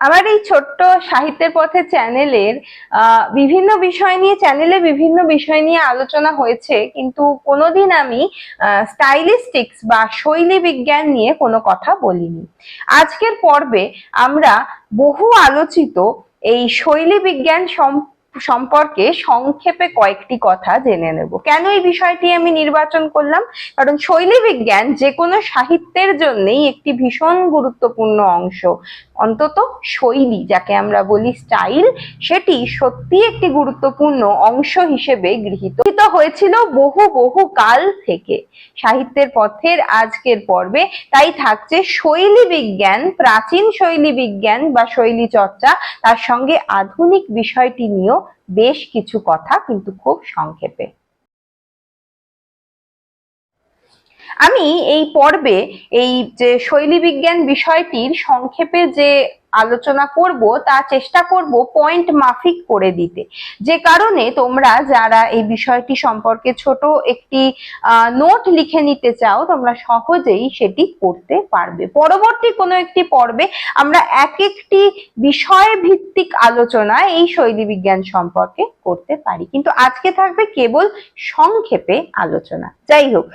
আমার এই ছোট্ট সাহিত্যের পথে চ্যানেলের বিভিন্ন বিষয় নিয়ে, চ্যানেলে বিভিন্ন বিষয় নিয়ে আলোচনা হয়েছে, কিন্তু কোনোদিন আমি স্টাইলিস্টিক্স বা শৈলী বিজ্ঞান নিয়ে কোনো কথা বলিনি। আজকের পর্বে আমরা বহু আলোচিত এই শৈলী বিজ্ঞান সম- সম্পর্কে সংক্ষেপে কয়েকটি কথা জেনে নেব। কেন এই বিষয়টি আমি নির্বাচন করলাম? কারণ শৈলী বিজ্ঞান যে কোনো সাহিত্যের জন্যই একটি ভীষণ গুরুত্বপূর্ণ অংশ। অন্তত শৈলী, যাকে আমরা বলি স্টাইল, সেটি সত্যি একটি গুরুত্বপূর্ণ অংশ হিসেবে গৃহীত। হয়েছিল বহু বহু কাল থেকে। সাহিত্যের পথের আজকের পর্বে তাই থাকছে শৈলী বিজ্ঞান, প্রাচীন শৈলী বিজ্ঞান বা শৈলী চর্চা। তার সঙ্গে আধুনিক বিষয়টি নিয়েও বেশ কিছু কথা কিন্তু খুব সংক্ষেপে। আমি এই পর্বে এই যে শৈলী বিজ্ঞান বিষয়টির সংক্ষেপে যে আলোচনা করব, তা চেষ্টা করব পয়েন্ট মাফিক করে দিতে। যে কারণে তোমরা যারা এই বিষয়টি সম্পর্কে ছোট একটি নোট লিখে নিতে চাও, তোমরা সহজেই সেটি করতে পারবে। পরবর্তী কোনো একটি পর্বে আমরা এক একটি বিষয় ভিত্তিক আলোচনা এই শৈলী বিজ্ঞান সম্পর্কে করতে পারি। কিন্তু আজকে থাকবে কেবল সংক্ষেপে আলোচনা। যাই হোক,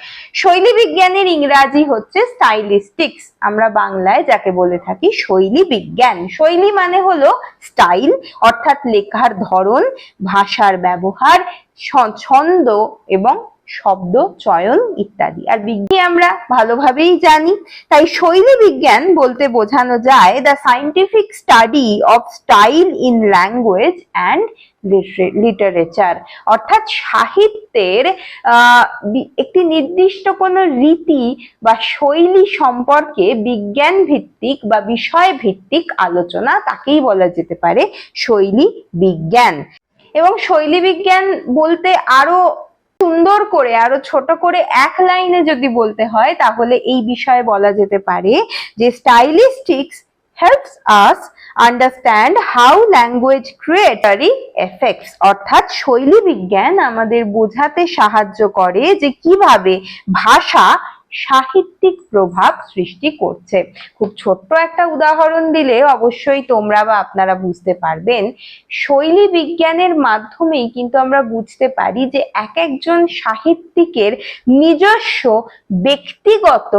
শৈলী বিজ্ঞানের ইংরাজি হচ্ছে স্টাইলিস্টিক্স আমরা বাংলায় যাকে বলে থাকি শৈলী বিজ্ঞান। শৈলী মানে হলো স্টাইল অর্থাৎ লেখার ধরন ভাষার ব্যবহার ছন্দ এবং শব্দ, চয়ন ইত্যাদি। আর বিজ্ঞান আমরা ভালোভাবেই জানি। তাই শৈলী বিজ্ঞান বলতে বোঝানো যায় the scientific study of style in language and literature অর্থাৎ সাহিত্যের একটি নির্দিষ্ট কোনো রীতি বা শৈলী সম্পর্কে বিজ্ঞান ভিত্তিক বা বিষয় ভিত্তিক আলোচনা তাকেই বলা যেতে পারে শৈলী বিজ্ঞান। এবং শৈলী বিজ্ঞান বলতে আরও সুন্দর করে আরও ছোট করে এক লাইনে যদি বলতে হয়, তাহলে এই বিষয়ে বলা যেতে পারে যে stylistics helps us understand how language creatively effects অর্থাৎ শৈলী বিজ্ঞান আমাদের বোঝাতে সাহায্য করে যে কীভাবে ভাষা সাহিত্যিক প্রভাব সৃষ্টি করছে। খুব ছোট্ট একটা উদাহরণ দিলে অবশ্যই তোমরা বা আপনারা বুঝতে পারবেন। শৈলী বিজ্ঞানের মাধ্যমেই কিন্তু আমরা বুঝতে পারি যে এক একজন সাহিত্যিকের নিজস্ব ব্যক্তিগত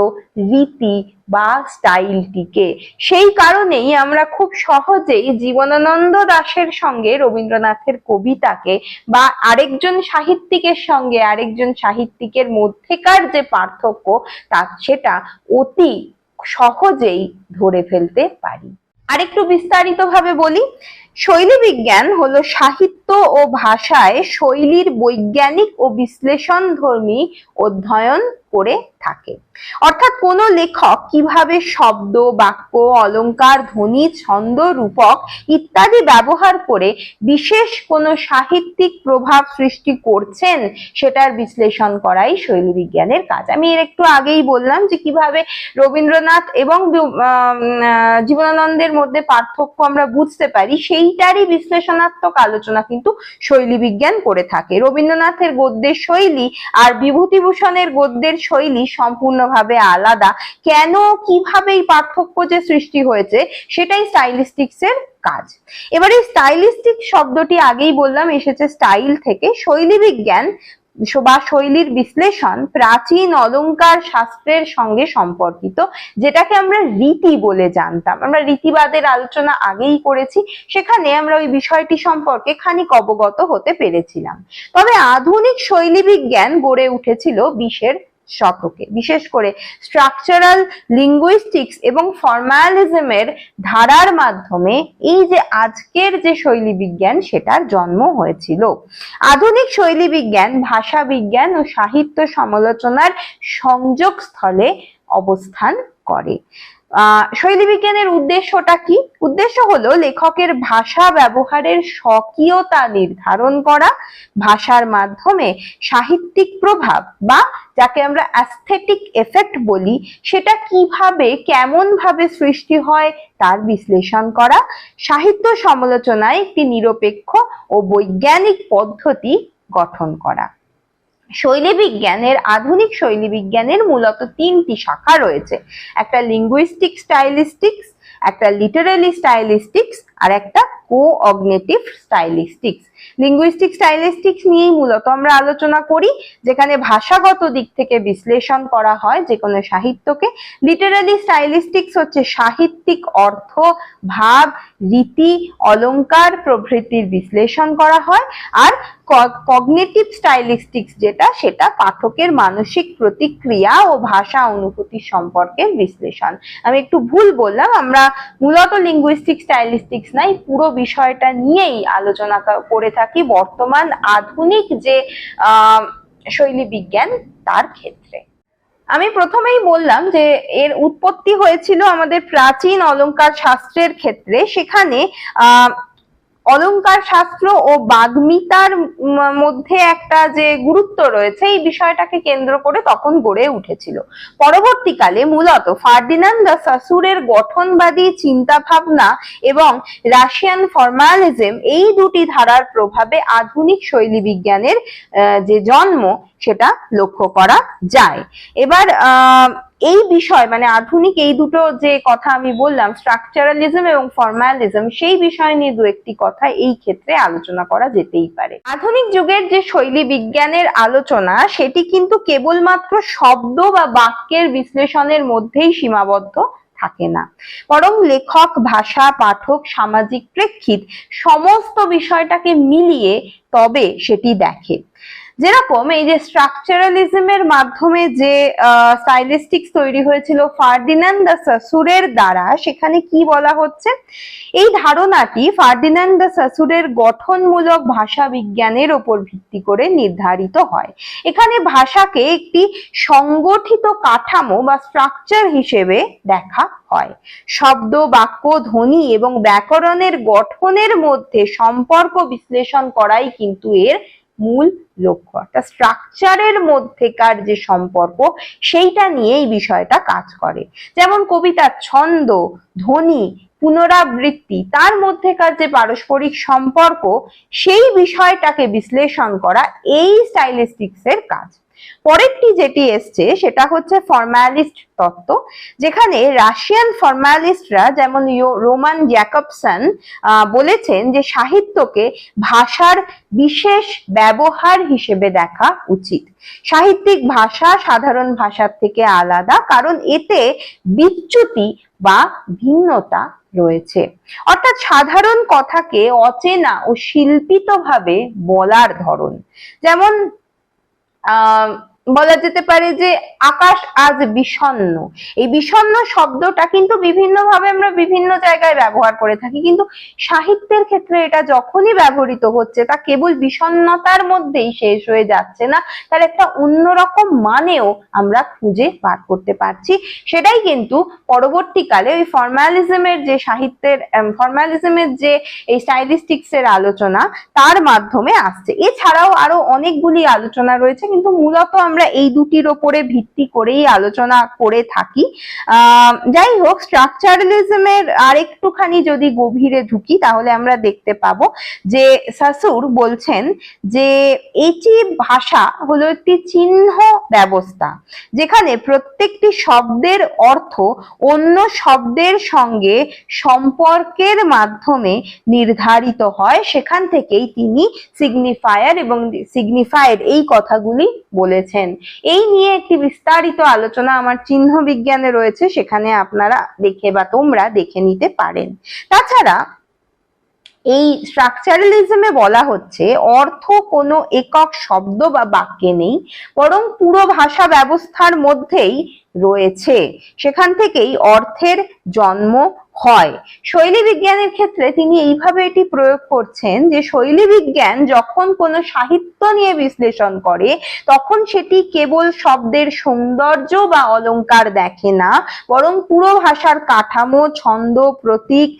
রীতি বা স্টাইলটিকে। সেই কারণেই আমরা খুব সহজেই জীবনানন্দ দাশের সঙ্গে রবীন্দ্রনাথের কবিতাকে বা আরেকজন সাহিত্যিকের সঙ্গে আরেকজন সাহিত্যিকের মধ্যেকার যে পার্থক্য, তা সেটা অতি সহজেই ধরে ফেলতে পারি। আরেকটু বিস্তারিত ভাবে বলি শৈলী বিজ্ঞান হলো সাহিত্য ও ভাষায় শৈলীর বৈজ্ঞানিক ও বিশ্লেষণধর্মী অধ্যয়ন করে থাকে। অর্থাৎ কোন লেখক কীভাবে শব্দ, বাক্য, অলংকার, ধ্বনি, ছন্দ, রূপক ইত্যাদি ব্যবহার করে বিশেষ কোনো সাহিত্যিক প্রভাব সৃষ্টি করছেন সেটার বিশ্লেষণ করাই শৈলী বিজ্ঞানের কাজ। আমি এর একটু আগেই বললাম যে কীভাবে রবীন্দ্রনাথ এবং জীবনানন্দের মধ্যে পার্থক্য আমরা বুঝতে পারি, সেইটারই বিশ্লেষণাত্মক আলোচনা কিন্তু শৈলী বিজ্ঞান করে থাকে। রবীন্দ্রনাথের গদ্যের শৈলী আর বিভূতিভূষণের গদ্যের শৈলী সম্পূর্ণভাবে আলাদা। কেন, কীভাবে এই পার্থক্য যে সৃষ্টি হয়েছে, সেটাই স্টাইলিস্টিক্স এর কাজ। এবারে স্টাইলিস্টিক শব্দটি আগেই বললাম, এসেছে স্টাইল থেকে। শৈলী বিজ্ঞান বা শৈলীর বিশ্লেষণ প্রাচীন অলংকার শাস্ত্রের সঙ্গে সম্পর্কিত, যেটাকে আমরা রীতি বলে জানতাম। আমরা রীতিবাদের আলোচনা আগেই করেছি, সেখানে আমরা ওই বিষয়টি সম্পর্কে খানিক অবগত হতে পেরেছিলাম। তবে আধুনিক শৈলী বিজ্ঞান গড়ে উঠেছিল বিশের শতকে। বিশেষ করে স্ট্রাকচারাল লিঙ্গুইস্টিক্স এবং ফর্মালিজমের ধারার মাধ্যমে এই যে আজকের যে শৈলী বিজ্ঞান সেটার জন্ম হয়েছিল। আধুনিক শৈলী বিজ্ঞান ভাষা বিজ্ঞান ও সাহিত্য সমালোচনার সংযোগস্থলে অবস্থান করে। আহ শৈলী বিজ্ঞানের উদ্দেশ্যটা কি? উদ্দেশ্য হলো লেখকের ভাষা ব্যবহারের স্বকীয়তা নির্ধারণ করা, ভাষার মাধ্যমে সাহিত্যিক প্রভাব বা যাকে আমরা অ্যাস্থেটিক এফেক্ট বলি, সেটা কীভাবে কেমন ভাবে সৃষ্টি হয় তার বিশ্লেষণ করা, সাহিত্য সমালোচনায় একটি নিরপেক্ষ ও বৈজ্ঞানিক পদ্ধতি গঠন করা। শৈলী বিজ্ঞানের আধুনিক শৈলী বিজ্ঞানের মূলত তিনটি শাখা রয়েছে। একটা লিঙ্গুইস্টিক স্টাইলিস্টিক্স একটা লিটারেলি স্টাইলিস্টিক্স আর একটা কো অগনেটিভ স্টাইলিস্টিক্স লিঙ্গুইস্টিক স্টাইলিস্টিক্স নিয়েই মূলত আমরা আলোচনা করি, যেখানে ভাষাগত দিক থেকে বিশ্লেষণ করা হয় যে কোনো সাহিত্যকে। লিটারালি স্টাইলিস্টিক্স হচ্ছে সাহিত্যিক অর্থ, ভাব, রীতি, অলঙ্কার প্রভৃতির বিশ্লেষণ করা হয়। আর কগনেটিভ স্টাইলিস্টিক্স যেটা, সেটা পাঠকের মানসিক প্রতিক্রিয়া ও ভাষা অনুভূতি সম্পর্কে বিশ্লেষণ। আমি একটু ভুল বললাম, আমরা মূলত লিঙ্গুইস্টিক স্টাইলিস্টিক্স নাই, পুরো বিষয়টা নিয়েই আলোচনা করে থাকি বর্তমান আধুনিক যে শৈলী বিজ্ঞান তার ক্ষেত্রে। আমি প্রথমেই বললাম যে, এর উৎপত্তি হয়েছিল আমাদের প্রাচীন অলঙ্কার শাস্ত্রের ক্ষেত্রে। সেখানে আহ অলংকার শাস্ত্র ও বাগ্মিতার মধ্যে একটা যে গুরুত্ব রয়েছে, এই বিষয়টাকে কেন্দ্র করে তখন গড়ে উঠেছিল। পরবর্তীকালে মূলত ফার্ডিনান্দ দ্য সাসুরের গঠনবাদী চিন্তা ভাবনা এবং রাশিয়ান ফর্মালিজম এই দুটি ধারার প্রভাবে আধুনিক শৈলী বিজ্ঞানের যে জন্ম, সেটা লক্ষ্য করা যায়। এবার, আহ এই বিষয় মানে আধুনিক এই দুটো যে কথা আমি বললাম স্ট্রাকচারালিজম এবং ফর্মালিজম সেই বিষয় নিয়ে দু একটি কথা এই ক্ষেত্রে আলোচনা করা যেতেই পারে। আধুনিক যুগের যে শৈলী বিজ্ঞানের আলোচনা, সেটি কিন্তু কেবলমাত্র শব্দ বা বাক্যের বিশ্লেষণের মধ্যেই সীমাবদ্ধ থাকে না। বরং লেখক, ভাষা, পাঠক, সামাজিক প্রেক্ষিত, সমস্ত বিষয়টাকে মিলিয়ে তবে সেটি দেখে। যেরকম এই যে স্ট্রাকচারালিজমের মাধ্যমে যে স্টাইলিস্টিক্স তৈরি হয়েছিল ফার্ডিনান্ড দ্য সাসুরের দ্বারা, সেখানে কি বলা হচ্ছে? এই ধারণাটি ফার্ডিনান্ড দ্য সাসুরের গঠনমূলক ভাষা বিজ্ঞানের ওপর ভিত্তি করে নির্ধারিত হয়। এখানে ভাষাকে একটি সংগঠিত কাঠামো বা স্ট্রাকচার হিসেবে দেখা হয়। শব্দ, বাক্য, ধ্বনি এবং ব্যাকরণের গঠনের মধ্যে সম্পর্ক বিশ্লেষণ করাই কিন্তু এর মূল লক্ষ্য। অর্থাৎ স্ট্রাকচারের মধ্যেকার যে সম্পর্ক, সেইটা নিয়ে এই বিষয়টা কাজ করে। যেমন কবিতার ছন্দ, ধ্বনি, পুনরাবৃত্তি, তার মধ্যেকার যে পারস্পরিক সম্পর্ক, সেই বিষয়টাকে বিশ্লেষণ করা এই স্টাইলিস্টিক্স এর কাজ। পরেরটি যেটি এসছে, সেটা হচ্ছে ফর্মালিস্ট তত্ত্ব, যেখানে রাশিয়ান ফর্মালিস্টরা যেমন রোমান জ্যাকবসন বলেছেন যে সাহিত্যকে ভাষার বিশেষ ব্যবহার হিসেবে দেখা উচিত। সাহিত্যিক ভাষা সাধারণ ভাষার থেকে আলাদা, কারণ এতে বিচ্যুতি বা ভিন্নতা রয়েছে। অর্থাৎ সাধারণ কথাকে অচেনা ও শিল্পিতভাবে বলার ধরন। যেমন আহ বলা যেতে পারে যে আকাশ আজ বিষণ্ণ। এই বিষণ্ণ শব্দটা কিন্তু বিভিন্ন ভাবে আমরা বিভিন্ন জায়গায় ব্যবহার করে থাকি, কিন্তু সাহিত্যের ক্ষেত্রে এটা যখনই ব্যবহৃত হচ্ছে, তা কেবল বিষণ্ণতার মধ্যেই শেষ হয়ে যাচ্ছে না, তার একটা অন্যরকম মানেও আমরা খুঁজে বার করতে পারছি। সেটাই কিন্তু পরবর্তীকালে ওই ফর্মালিজমের যে সাহিত্যের ফর্মালিজমের যে এই স্টাইলিস্টিক্স এর আলোচনা, তার মাধ্যমে আসছে। এছাড়াও আরও অনেকগুলি আলোচনা রয়েছে, কিন্তু মূলত আমরা এই দুটির ওপরে ভিত্তি করেই আলোচনা করে থাকি। যাই হোক স্ট্রাকচারালিজমের আর একটুখানি যদি গভীরে ঢুকি, তাহলে আমরা দেখতে পাবো যে সাসুর বলছেন যে এটি ভাষা হলো একটি চিহ্ন ব্যবস্থা, যেখানে প্রত্যেকটি শব্দের অর্থ অন্য শব্দের সঙ্গে সম্পর্কের মাধ্যমে নির্ধারিত হয়। সেখান থেকেই তিনি সিগনিফায়ার এবং সিগনিফায়ার এই কথাগুলি বলেছেন। এই নিয়ে একটি বিস্তারিত আলোচনা আমার চিহ্ন বিজ্ঞানে রয়েছে, সেখানে আপনারা দেখে বা তোমরা দেখে নিতে পারেন। তাছাড়া, এই স্ট্রাকচারালিজমে বলা হচ্ছে, অর্থ কোনো একক শব্দ বা বাক্যে নেই, বরং পুরো ভাষা ব্যবস্থার মধ্যেই রয়েছে। সেখান থেকেই অর্থের জন্ম হয়। শৈলী বিজ্ঞানের ক্ষেত্রে তিনি এইভাবে এটি প্রয়োগ করছেন যে শৈলী বিজ্ঞান যখন কোনো সাহিত্য নিয়ে বিশ্লেষণ করে, তখন সেটি কেবল শব্দের সৌন্দর্য বা অলংকার দেখে না, বরং পুরো ভাষার কাঠামো, ছন্দ, প্রতীক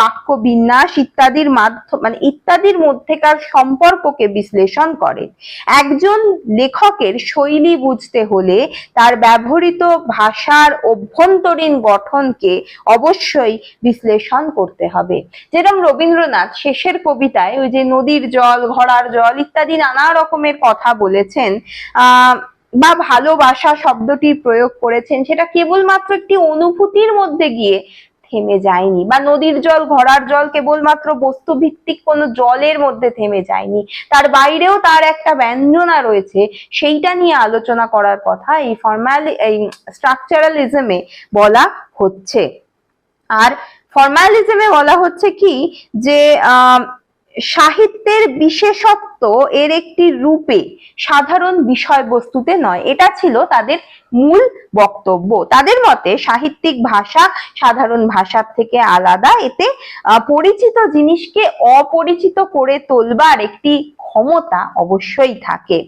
বাক্য বিন্যাস ইত্যাদির মাধ্যম মানে ইত্যাদির মধ্যেকার সম্পর্ককে বিশ্লেষণ করে। একজন লেখকের শৈলী বুঝতে হলে তার ব্যবহৃত ভাষার অভ্যন্তরীণ গঠনকে অবশ্যই বিশ্লেষণ করতে হবে। যেরকম রবীন্দ্রনাথ শেষের কবিতায় ওই যে নদীর জল, ঘোড়ার জল ইত্যাদি নানা রকমের কথা বলেছেন, আহ, বা ভালোবাসা শব্দটির প্রয়োগ করেছেন, সেটা কেবলমাত্র একটি অনুভূতির মধ্যে গিয়ে থেমে যায়নি, বা নদীর জল, ঘোড়ার জল কেবলমাত্র বস্তু ভিত্তিক কোনো জলের মধ্যে থেমে যায়নি। তার বাইরেও তার একটা ব্যঞ্জনা রয়েছে, সেইটা নিয়ে আলোচনা করার কথা এই ফর্মালি এই স্ট্রাকচারালিজমে বলা হচ্ছে। আর ফর্মালিজমে বলা হচ্ছে কি যে সাহিত্যের বিশেষত্ব এর একটি রূপে সাধারণ বিষয়বস্তুতে নয়। এটা ছিল তাদের মূল বক্তব্য। তাদের মতে সাহিত্যিক ভাষা সাধারণ ভাষার থেকে আলাদা। এতে পরিচিত জিনিসকে অপরিচিত করে তোলবার একটি ক্ষমতা অবশ্যই থাকে।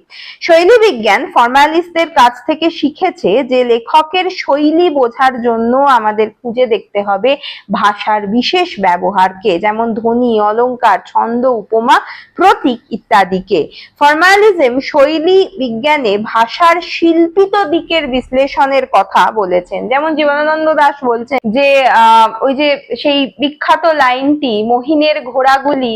শৈলী বিজ্ঞান ফর্মালিস্টদের কাছ থেকে শিখেছে যে লেখকের শৈলী বোঝার জন্য আমাদের খুঁজে দেখতে হবে ভাষার বিশেষ ব্যবহারকে, যেমন ধ্বনি, অলংকার, ছন্দ, উপমা, প্রতীক ইত্যাদিকে। ফর্মালিজম শৈলী বিজ্ঞানে ভাষার শিল্পিত দিকের বিশ্লেষণের কথা বলেছেন। যেমন জীবনানন্দ দাস বলছেন যে ওই যে সেই বিখ্যাত লাইনটি, মহিনের ঘোড়াগুলি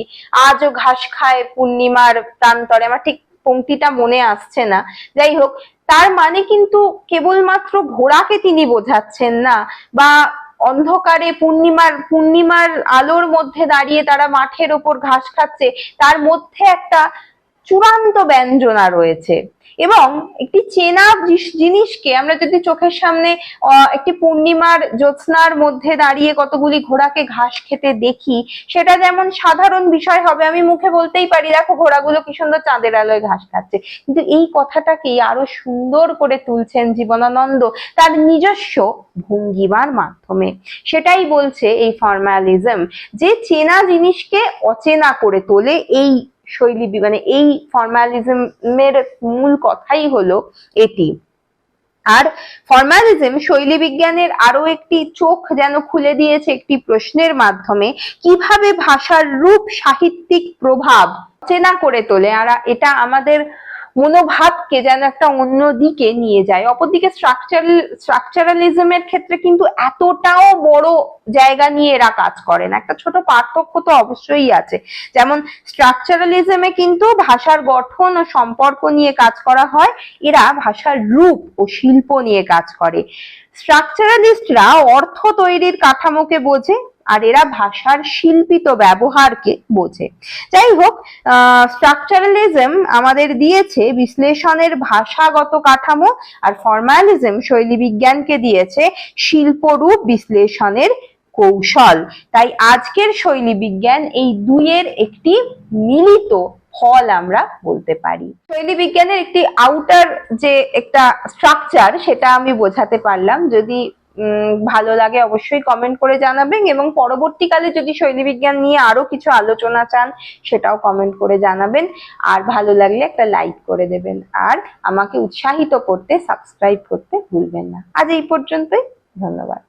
আজও ঘাস খায় পূর্ণিমার প্রান্তরে। আমার ঠিক পঙ্ক্তিটা মনে আসছে না। যাই হোক, তার মানে কিন্তু কেবলমাত্র ঘোড়াকে তিনি বোঝাচ্ছেন না, বা অন্ধকারে পূর্ণিমার পূর্ণিমার আলোর মধ্যে দাঁড়িয়ে তারা মাঠের ওপর ঘাস খাচ্ছে, তার মধ্যে একটা চূড়ান্ত ব্যঞ্জনা রয়েছে। এবং একটি চেনা জিনিসকে আমরা যদি চোখের সামনে একটি পূর্ণিমার জ্যোৎস্নার মধ্যে দাঁড়িয়ে কতগুলি ঘোড়াকে ঘাস খেতে দেখি, সেটা যেমন সাধারণ বিষয় হবে, আমি মুখে বলতেই পারি, দেখো ঘোড়াগুলো কি সুন্দর চাঁদের আলোয় ঘাস খাচ্ছে। কিন্তু এই কথাটাকেই আরও সুন্দর করে তুলছেন জীবনানন্দ তার নিজস্ব ভঙ্গিমার মাধ্যমে। সেটাই বলছে এই ফর্মালিজম যে চেনা জিনিসকে অচেনা করে তোলে এই শৈলী মানে এই ফর্মালিজমের মূল কথাই হলো এটি। আর ফর্মালিজম শৈলী বিজ্ঞানের আরও একটি চোখ যেন খুলে দিয়েছে একটি প্রশ্নের মাধ্যমে, কীভাবে ভাষার রূপ সাহিত্যিক প্রভাব চেনা করে তোলে? আর এটা আমাদের মনোভাবকে যেন একটা অন্য দিকে নিয়ে যায়। অপরদিকে স্ট্রাকচারাল স্ট্রাকচারালিজমের ক্ষেত্রে কিন্তু এতটাও বড় জায়গা নিয়ে এরা কাজ করে না। একটা ছোট পার্থক্য তো অবশ্যই আছে। যেমন স্ট্রাকচারালিজমে কিন্তু ভাষার গঠন ও সম্পর্ক নিয়ে কাজ করা হয়, এরা ভাষার রূপ ও শিল্প নিয়ে কাজ করে। স্ট্রাকচারালিস্টরা অর্থ তৈরির কাঠামোকে বোঝে আর এরা ভাষার শিল্পিত ব্যবহারকে বোঝে। যাই হোক স্ট্রাকচারালিজম আমাদের দিয়েছে, বিশ্লেষণের ভাষাগত কাঠামো আর ফর্মালিজম শৈলী বিজ্ঞানকে দিয়েছে শিল্পরূপ বিশ্লেষণের কৌশল। তাই আজকের শৈলী বিজ্ঞান এই দুইয়ের একটি মিলিত ফল আমরা বলতে পারি। শৈলী বিজ্ঞানের একটি আউটার যে একটা স্ট্রাকচার সেটা আমি বোঝাতে পারলাম। যদি ভালো লাগে অবশ্যই কমেন্ট করে জানাবেন এবং পরবর্তীকালে যদি শৈলী বিজ্ঞান নিয়ে আরও কিছু আলোচনা চান, সেটাও কমেন্ট করে জানাবেন। আর ভালো লাগলে একটা লাইক করে দেবেন। আর আমাকে উৎসাহিত করতে সাবস্ক্রাইব করতে ভুলবেন না। আজ এই পর্যন্তই। ধন্যবাদ।